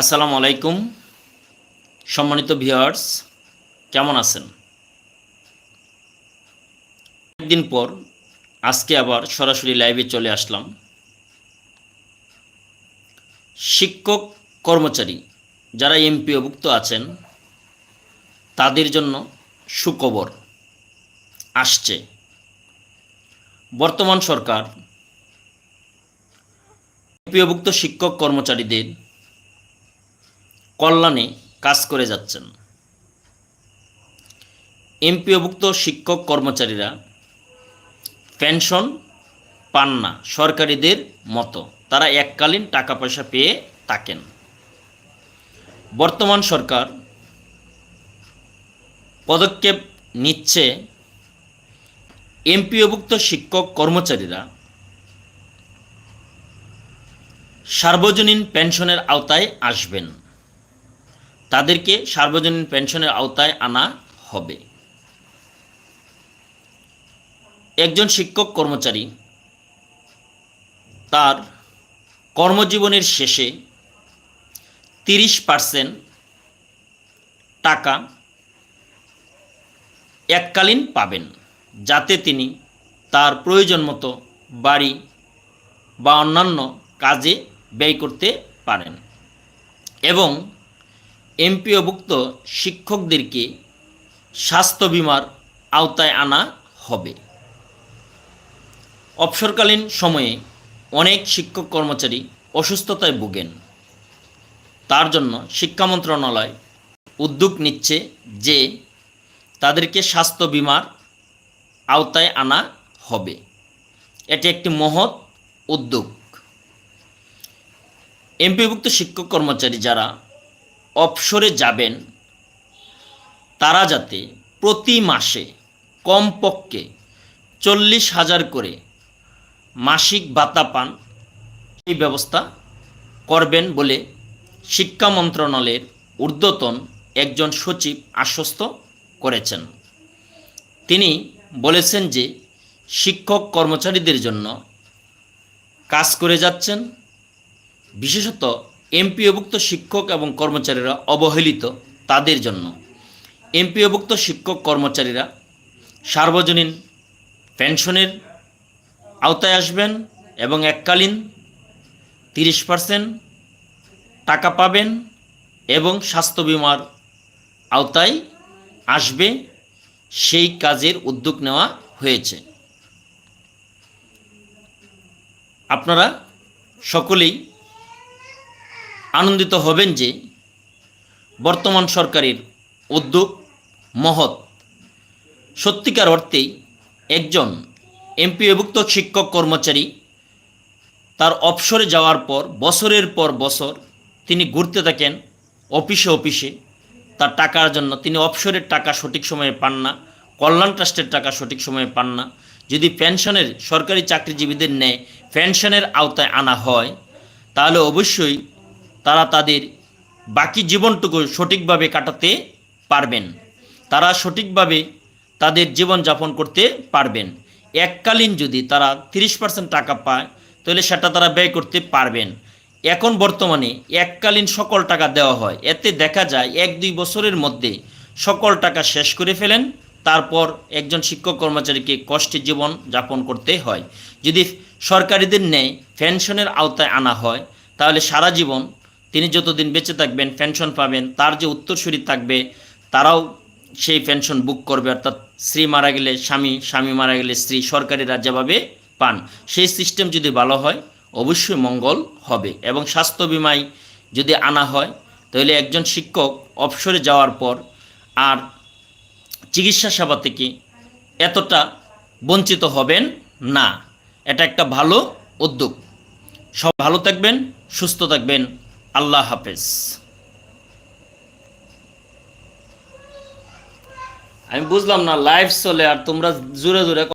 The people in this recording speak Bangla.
আসসালামু আলাইকুম, সম্মানিত ভিউয়ার্স, কেমন আছেন? একদিন পর আজকে আবার সরাসরি লাইভে চলে আসলাম। শিক্ষক, কর্মচারী যারা এমপিওভুক্ত আছেন, তাদের জন্য সুখবর আসছে। বর্তমান সরকার এমপিওভুক্ত শিক্ষক কর্মচারীদের কল্যাণে কাজ করে যাচ্ছেন। এমপিওভুক্ত শিক্ষক কর্মচারীরা পেনশন পান না, সরকারিদের মতো। তারা এককালীন টাকা পয়সা পেয়ে থাকেন। বর্তমান সরকার পদক্ষেপ নিচ্ছে এমপিওভুক্ত শিক্ষক কর্মচারীরা সার্বজনীন পেনশনের আওতায় আসবেন। তাদেরকে সার্বজনীন পেনশনের আওতায় আনা হবে। একজন শিক্ষক কর্মচারী তার কর্মজীবনের শেষে তিরিশ পার্সেন্ট টাকা এককালীন পাবেন, যাতে তিনি তার প্রয়োজন মতো বাড়ি বা অন্যান্য কাজে ব্যয় করতে পারেন। এবং এমপিওভুক্ত শিক্ষকদেরকে স্বাস্থ্য বিমার আওতায় আনা হবে। অবসরকালীন সময়ে অনেক শিক্ষক কর্মচারী অসুস্থতায় ভোগেন। তার জন্য শিক্ষা মন্ত্রণালয় উদ্যোগ নিচ্ছে যে তাদেরকে স্বাস্থ্য বিমার আওতায় আনা হবে। এটি একটি মহৎ উদ্যোগ। এমপিভুক্ত শিক্ষক কর্মচারী যারা অবসরে যাবেন। তারা যাতে প্রতি মাসে কমপক্ষে চল্লিশ হাজার করে মাসিক ভাতা পান, এই ব্যবস্থা করবেন বলে শিক্ষা মন্ত্রণালয়ের ঊর্ধ্বতন একজন সচিব আশ্বস্ত করেছেন। তিনি বলেছেন যে শিক্ষক কর্মচারীদের জন্য কাজ করে যাচ্ছেন, বিশেষত এমপিওভুক্ত শিক্ষক এবং কর্মচারীরা অবহেলিত তাদের জন্য। এমপিওভুক্ত শিক্ষক কর্মচারীরা সার্বজনীন পেনশনের আওতায় আসবেন এবং এককালীন তিরিশ পার্সেন্ট টাকা পাবেন এবং স্বাস্থ্য বিমার আওতায় আসবে। সেই কাজের উদ্যোগ নেওয়া হয়েছে। আপনারা সকলেই আনন্দিত হবেন যে বর্তমান সরকারের উদ্যোগ মহৎ। সত্যিকার অর্থেই একজন এমপিওভুক্ত শিক্ষক কর্মচারী তার অবসরে যাওয়ার পর, বছরের পর বছর তিনি ঘুরতে থাকেন অফিসে অফিসে। তার টাকার জন্য তিনি অবসরের টাকা সঠিক সময়ে পান না, কল্যাণ ট্রাস্টের টাকা সঠিক সময়ে পান না। যদি পেনশনের সরকারি চাকরিজীবীদের ন্যায় পেনশনের আওতায় আনা হয়, তাহলে অবশ্যই তারা তাদের বাকি জীবনটুকু সঠিকভাবে কাটাতে পারবেন। তারা সঠিকভাবে তাদের জীবন যাপন করতে পারবেন। এককালীন যদি তারা তিরিশ পার্সেন্ট টাকা পায়, তাহলে সেটা তারা ব্যয় করতে পারবেন। এখন বর্তমানে এককালীন সকল টাকা দেওয়া হয়। এতে দেখা যায় এক দুই বছরের মধ্যে সকল টাকা শেষ করে ফেলেন। তারপর একজন শিক্ষক কর্মচারীকে কষ্টে জীবন যাপন করতে হয়। যদি সরকারিদের ন্যায় পেনশনের আওতায় আনা হয়, তাহলে সারা জীবন তিনি যতদিন বেঁচে থাকবেন পেনশন পাবেন, তার যে উত্তরসূরি থাকবে, তারাও সেই পেনশন বুক করবে। অর্থাৎ স্ত্রী মারা গেলে স্বামী স্বামী মারা গেলে স্ত্রী সরকারিরা যেভাবে পান, সেই সিস্টেম যদি ভালো হয়, অবশ্যই মঙ্গল হবে। এবং স্বাস্থ্য বিমায় যদি আনা হয়, তাহলে একজন শিক্ষক অবসরে যাওয়ার পর আর চিকিৎসা সেবা থেকে এতটা বঞ্চিত হবেন না। এটা একটা ভালো উদ্যোগ। সব ভালো থাকবেন, সুস্থ থাকবেন। আল্লাহ হাফেজ। আমি বুঝলাম না লাইভ চলে আর তোমরা জোরে জোরে